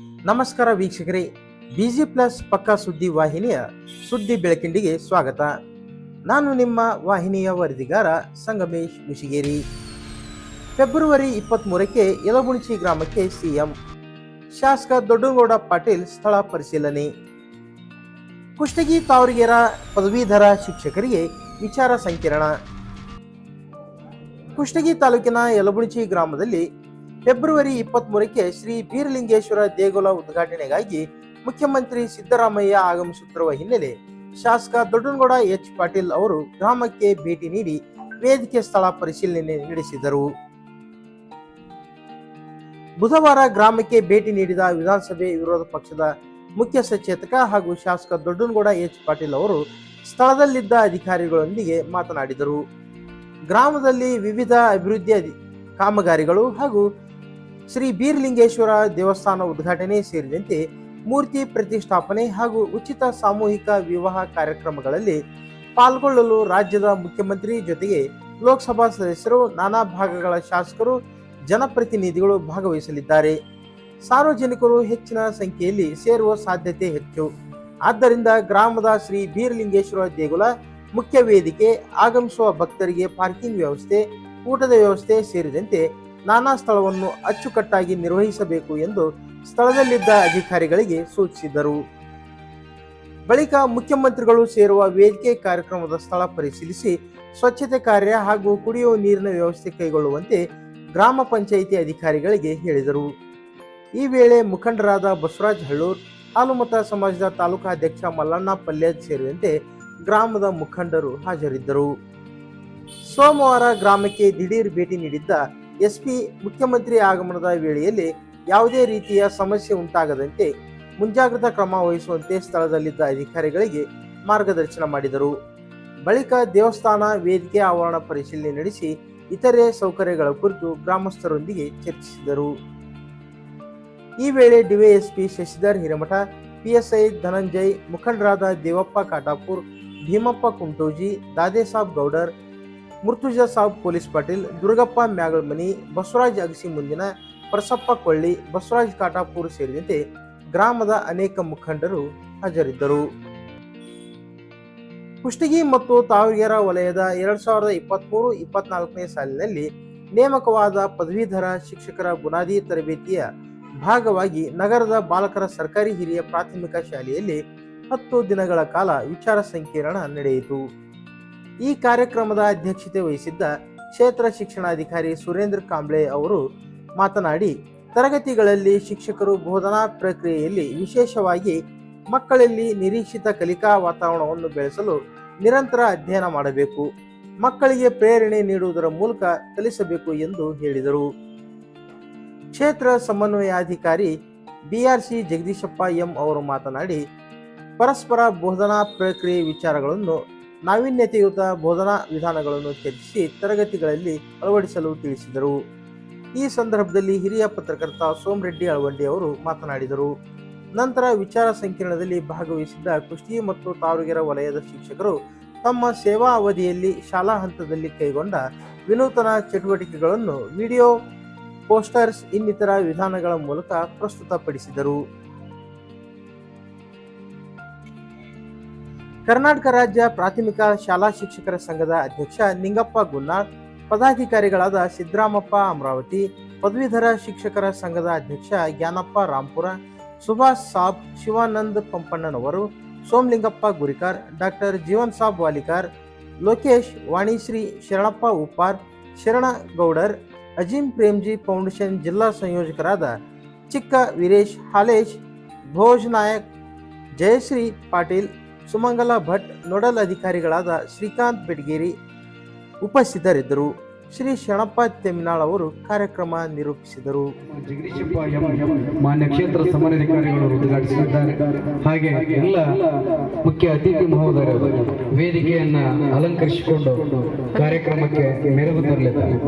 ನಮಸ್ಕಾರ ವೀಕ್ಷಕರೇ, busy plus ಪಕ್ಕಾ ಸುದ್ದಿ ವಾಹಿನಿಯ ಸುದ್ದಿ ಬೆಳಕಿಂಡಿಗೆ ಸ್ವಾಗತ. ನಾನು ನಿಮ್ಮ ವಾಹಿನಿಯ ವರದಿಗಾರ ಸಂಗಮೇಶ್ ಮುಷಿಗೇರಿ. ಫೆಬ್ರವರಿ ಇಪ್ಪತ್ತ್ಮೂರಕ್ಕೆ ಯಲಬುಣಚಿ ಗ್ರಾಮಕ್ಕೆ ಸಿಎಂ, ಶಾಸಕ ದೊಡ್ಡಗೌಡ ಪಾಟೀಲ್ ಸ್ಥಳ ಪರಿಶೀಲನೆ. ಕುಷ್ಟಗಿ ತಾವರಿಗೆರ ಪದವೀಧರ ಶಿಕ್ಷಕರಿಗೆ ವಿಚಾರ ಸಂಕಿರಣ. ಕುಷ್ಟಗಿ ತಾಲೂಕಿನ ಯಲಬುಣಚಿ ಗ್ರಾಮದಲ್ಲಿ ಫೆಬ್ರವರಿ ಇಪ್ಪತ್ಮೂರಕ್ಕೆ ಶ್ರೀ ಬೀರಲಿಂಗೇಶ್ವರ ದೇಗುಲ ಉದ್ಘಾಟನೆಗಾಗಿ ಮುಖ್ಯಮಂತ್ರಿ ಸಿದ್ದರಾಮಯ್ಯ ಆಗಮಿಸುತ್ತಿರುವ ಹಿನ್ನೆಲೆ ಶಾಸಕ ದೊಡ್ಡನಗೌಡ ಎಚ್ ಪಾಟೀಲ್ ಅವರು ಗ್ರಾಮಕ್ಕೆ ಭೇಟಿ ನೀಡಿ ವೇದಿಕೆ ಸ್ಥಳ ಪರಿಶೀಲನೆ ನಡೆಸಿದರು. ಬುಧವಾರ ಗ್ರಾಮಕ್ಕೆ ಭೇಟಿ ನೀಡಿದ ವಿಧಾನಸಭೆ ವಿರೋಧ ಪಕ್ಷದ ಮುಖ್ಯ ಸಚೇತಕ ಹಾಗೂ ಶಾಸಕ ದೊಡ್ಡನಗೌಡ ಎಚ್ ಪಾಟೀಲ್ ಅವರು ಸ್ಥಳದಲ್ಲಿದ್ದ ಅಧಿಕಾರಿಗಳೊಂದಿಗೆ ಮಾತನಾಡಿದರು. ಗ್ರಾಮದಲ್ಲಿ ವಿವಿಧ ಅಭಿವೃದ್ಧಿ ಕಾಮಗಾರಿಗಳು ಹಾಗೂ ಶ್ರೀ ಬೀರ್ಲಿಂಗೇಶ್ವರ ದೇವಸ್ಥಾನ ಉದ್ಘಾಟನೆ ಸೇರಿದಂತೆ ಮೂರ್ತಿ ಪ್ರತಿಷ್ಠಾಪನೆ ಹಾಗೂ ಉಚಿತ ಸಾಮೂಹಿಕ ವಿವಾಹ ಕಾರ್ಯಕ್ರಮಗಳಲ್ಲಿ ಪಾಲ್ಗೊಳ್ಳಲು ರಾಜ್ಯದ ಮುಖ್ಯಮಂತ್ರಿ ಜೊತೆಗೆ ಲೋಕಸಭಾ ಸದಸ್ಯರು, ನಾನಾ ಭಾಗಗಳ ಶಾಸಕರು, ಜನಪ್ರತಿನಿಧಿಗಳು ಭಾಗವಹಿಸಲಿದ್ದಾರೆ. ಸಾರ್ವಜನಿಕರು ಹೆಚ್ಚಿನ ಸಂಖ್ಯೆಯಲ್ಲಿ ಸೇರುವ ಸಾಧ್ಯತೆ ಹೆಚ್ಚು. ಆದ್ದರಿಂದ ಗ್ರಾಮದ ಶ್ರೀ ಬೀರಲಿಂಗೇಶ್ವರ ದೇಗುಲ ಮುಖ್ಯ ವೇದಿಕೆ, ಆಗಮಿಸುವ ಭಕ್ತರಿಗೆ ಪಾರ್ಕಿಂಗ್ ವ್ಯವಸ್ಥೆ, ಊಟದ ವ್ಯವಸ್ಥೆ ಸೇರಿದಂತೆ ನಾನಾ ಸ್ಥಳವನ್ನು ಅಚ್ಚುಕಟ್ಟಾಗಿ ನಿರ್ವಹಿಸಬೇಕು ಎಂದು ಸ್ಥಳದಲ್ಲಿದ್ದ ಅಧಿಕಾರಿಗಳಿಗೆ ಸೂಚಿಸಿದರು. ಬಳಿಕ ಮುಖ್ಯಮಂತ್ರಿಗಳು ಸೇರುವ ವೇದಿಕೆ ಕಾರ್ಯಕ್ರಮದ ಸ್ಥಳ ಪರಿಶೀಲಿಸಿ ಸ್ವಚ್ಛತೆ ಕಾರ್ಯ ಹಾಗೂ ಕುಡಿಯುವ ನೀರಿನ ವ್ಯವಸ್ಥೆ ಕೈಗೊಳ್ಳುವಂತೆ ಗ್ರಾಮ ಪಂಚಾಯಿತಿ ಅಧಿಕಾರಿಗಳಿಗೆ ಹೇಳಿದರು. ಈ ವೇಳೆ ಮುಖಂಡರಾದ ಬಸವರಾಜ್ ಹಳ್ಳೂರ್, ಹಾಲುಮತ ಸಮಾಜದ ತಾಲೂಕಾ ಅಧ್ಯಕ್ಷ ಮಲ್ಲಣ್ಣ ಪಲ್ಯ ಸೇರಿದಂತೆ ಗ್ರಾಮದ ಮುಖಂಡರು ಹಾಜರಿದ್ದರು. ಸೋಮವಾರ ಗ್ರಾಮಕ್ಕೆ ದಿಢೀರ್ ಭೇಟಿ ನೀಡಿದ್ದ ಎಸ್ಪಿ ಮುಖ್ಯಮಂತ್ರಿ ಆಗಮನದ ವೇಳೆಯಲ್ಲಿ ಯಾವುದೇ ರೀತಿಯ ಸಮಸ್ಯೆ ಉಂಟಾಗದಂತೆ ಮುಂಜಾಗ್ರತಾ ಕ್ರಮ ವಹಿಸುವಂತೆ ಸ್ಥಳದಲ್ಲಿದ್ದ ಅಧಿಕಾರಿಗಳಿಗೆ ಮಾರ್ಗದರ್ಶನ ಮಾಡಿದರು. ಬಳಿಕ ದೇವಸ್ಥಾನ ವೇದಿಕೆ ಆವರಣ ಪರಿಶೀಲನೆ ನಡೆಸಿ ಇತರೆ ಸೌಕರ್ಯಗಳ ಕುರಿತು ಗ್ರಾಮಸ್ಥರೊಂದಿಗೆ ಚರ್ಚಿಸಿದರು. ಈ ವೇಳೆ ಡಿವೈಎಸ್ಪಿ ಶಶಿಧರ್ ಹಿರೇಮಠ, ಪಿಎಸ್ಐ ಧನಂಜಯ್, ಮುಖಂಡರಾದ ದೇವಪ್ಪ ಕಾಟಾಪುರ್, ಭೀಮಪ್ಪ ಕುಂಟೋಜಿ, ದಾದೇಸಾಬ್ ಗೌಡರ್ ಮುರ್ತುಜಾ ಸಾಬ್ ಪೊಲೀಸ್ ಪಾಟೀಲ್, ದುರ್ಗಪ್ಪ ಮ್ಯಾಗಳಮನಿ ಬಸವರಾಜ್ ಅಗಸಿ ಮುಂದಿನ, ಪ್ರಸಪ್ಪ ಕೊಳ್ಳಿ, ಬಸವರಾಜ್ ಕಾಟಾಪುರ್ ಸೇರಿದಂತೆ ಗ್ರಾಮದ ಅನೇಕ ಮುಖಂಡರು ಹಾಜರಿದ್ದರು. ಕುಷ್ಟಗಿ ಮತ್ತು ತಾವಗೆರ ವಲಯದ ಎರಡ್ ಸಾವಿರದ ಇಪ್ಪತ್ಮೂರು ಇಪ್ಪತ್ನಾಲ್ಕನೇ ಸಾಲಿನಲ್ಲಿ ನೇಮಕವಾದ ಪದವೀಧರ ಶಿಕ್ಷಕರ ಬುನಾದಿ ತರಬೇತಿಯ ಭಾಗವಾಗಿ ನಗರದ ಬಾಲಕರ ಸರ್ಕಾರಿ ಹಿರಿಯ ಪ್ರಾಥಮಿಕ ಶಾಲೆಯಲ್ಲಿ ಹತ್ತು ದಿನಗಳ ಕಾಲ ವಿಚಾರ ಸಂಕಿರಣ ನಡೆಯಿತು. ಈ ಕಾರ್ಯಕ್ರಮದ ಅಧ್ಯಕ್ಷತೆ ವಹಿಸಿದ್ದ ಕ್ಷೇತ್ರ ಶಿಕ್ಷಣಾಧಿಕಾರಿ ಸುರೇಂದ್ರ ಕಾಂಬ್ಳೆ ಅವರು ಮಾತನಾಡಿ, ತರಗತಿಗಳಲ್ಲಿ ಶಿಕ್ಷಕರು ಬೋಧನಾ ಪ್ರಕ್ರಿಯೆಯಲ್ಲಿ ವಿಶೇಷವಾಗಿ ಮಕ್ಕಳಲ್ಲಿ ನಿರೀಕ್ಷಿತ ಕಲಿಕಾ ವಾತಾವರಣವನ್ನು ಬೆಳೆಸಲು ನಿರಂತರ ಅಧ್ಯಯನ ಮಾಡಬೇಕು, ಮಕ್ಕಳಿಗೆ ಪ್ರೇರಣೆ ನೀಡುವುದರ ಮೂಲಕ ಕಲಿಸಬೇಕು ಎಂದು ಹೇಳಿದರು. ಕ್ಷೇತ್ರ ಸಮನ್ವಯಾಧಿಕಾರಿ ಬಿಆರ್ಸಿ ಜಗದೀಶಪ್ಪ ಎಂ. ಅವರು ಮಾತನಾಡಿ, ಪರಸ್ಪರ ಬೋಧನಾ ಪ್ರಕ್ರಿಯೆ ವಿಚಾರಗಳನ್ನು ನಾವೀನ್ಯತೆಯುತ ಬೋಧನಾ ವಿಧಾನಗಳನ್ನು ಚರ್ಚಿಸಿ ತರಗತಿಗಳಲ್ಲಿ ಅಳವಡಿಸಲು ತಿಳಿಸಿದರು. ಈ ಸಂದರ್ಭದಲ್ಲಿ ಹಿರಿಯ ಪತ್ರಕರ್ತ ಸೋಮರೆಡ್ಡಿ ಅಳವಂಡಿ ಅವರು ಮಾತನಾಡಿದರು. ನಂತರ ವಿಚಾರ ಸಂಕಿರಣದಲ್ಲಿ ಭಾಗವಹಿಸಿದ್ದ ಕುಷ್ಟಗಿ ಮತ್ತು ತಾವರಗೆರೆ ವಲಯದ ಶಿಕ್ಷಕರು ತಮ್ಮ ಸೇವಾ ಅವಧಿಯಲ್ಲಿ ಶಾಲಾ ಹಂತದಲ್ಲಿ ಕೈಗೊಂಡ ವಿನೂತನ ಚಟುವಟಿಕೆಗಳನ್ನು ವಿಡಿಯೋ ಪೋಸ್ಟರ್ಸ್ ಇನ್ನಿತರ ವಿಧಾನಗಳ ಮೂಲಕ ಪ್ರಸ್ತುತಪಡಿಸಿದರು. ಕರ್ನಾಟಕ ರಾಜ್ಯ ಪ್ರಾಥಮಿಕ ಶಾಲಾ ಶಿಕ್ಷಕರ ಸಂಘದ ಅಧ್ಯಕ್ಷ ನಿಂಗಪ್ಪ ಗುನ್ನಾಳ್ ಪದಾಧಿಕಾರಿಗಳಾದ ಸಿದ್ದರಾಮಪ್ಪ ಅಮರಾವತಿ, ಪದವೀಧರ ಶಿಕ್ಷಕರ ಸಂಘದ ಅಧ್ಯಕ್ಷ ಜ್ಞಾನಪ್ಪ ರಾಂಪುರ, ಸುಭಾಷ್ ಸಾಬ್, ಶಿವಾನಂದ್ ಪಂಪಣ್ಣನವರು, ಸೋಮಲಿಂಗಪ್ಪ ಗುರಿಕಾರ್, ಡಾಕ್ಟರ್ ಜೀವನ್ ಸಾಬ್ ವಾಲಿಕಾರ್, ಲೋಕೇಶ್, ವಾಣಿಶ್ರೀ ಶರಣಪ್ಪ ಉಪ್ಪಾರ್ ಶರಣ ಗೌಡರ್ ಅಜೀಂ ಪ್ರೇಮ್ಜಿ ಫೌಂಡೇಶನ್ ಜಿಲ್ಲಾ ಸಂಯೋಜಕರಾದ ಚಿಕ್ಕ ವೀರೇಶ್, ಹಾಲೇಶ್, ಭೋಜ್ ನಾಯಕ್, ಜಯಶ್ರೀ ಪಾಟೀಲ್ ಸುಮಂಗಲ ಭಟ್ ನೋಡಲ್ ಅಧಿಕಾರಿಗಳಾದ ಶ್ರೀಕಾಂತ್ ಬೆಡಗೇರಿ ಉಪಸ್ಥಿತರಿದ್ದರು. ಶ್ರೀ ಶರಣಪ್ಪ ತೆಮಿನಾಳ್ ಅವರು ಕಾರ್ಯಕ್ರಮ ನಿರೂಪಿಸಿದರು. ಮಾನ್ಯ ಕ್ಷೇತ್ರ ಸಮರಾಧಿಕಾರಿಗಳು ಉದ್ಘಾಟಿಸಿದ್ದಾರೆ. ಹಾಗೆ ಎಲ್ಲ ಮುಖ್ಯ ಅತಿಥಿ ಮಹೋದಯರು ವೇದಿಕೆಯನ್ನ ಅಲಂಕರಿಸಿಕೊಂಡು ಕಾರ್ಯಕ್ರಮಕ್ಕೆ ಮೆರುಗು ತರಲಿದ್ದಾರೆ.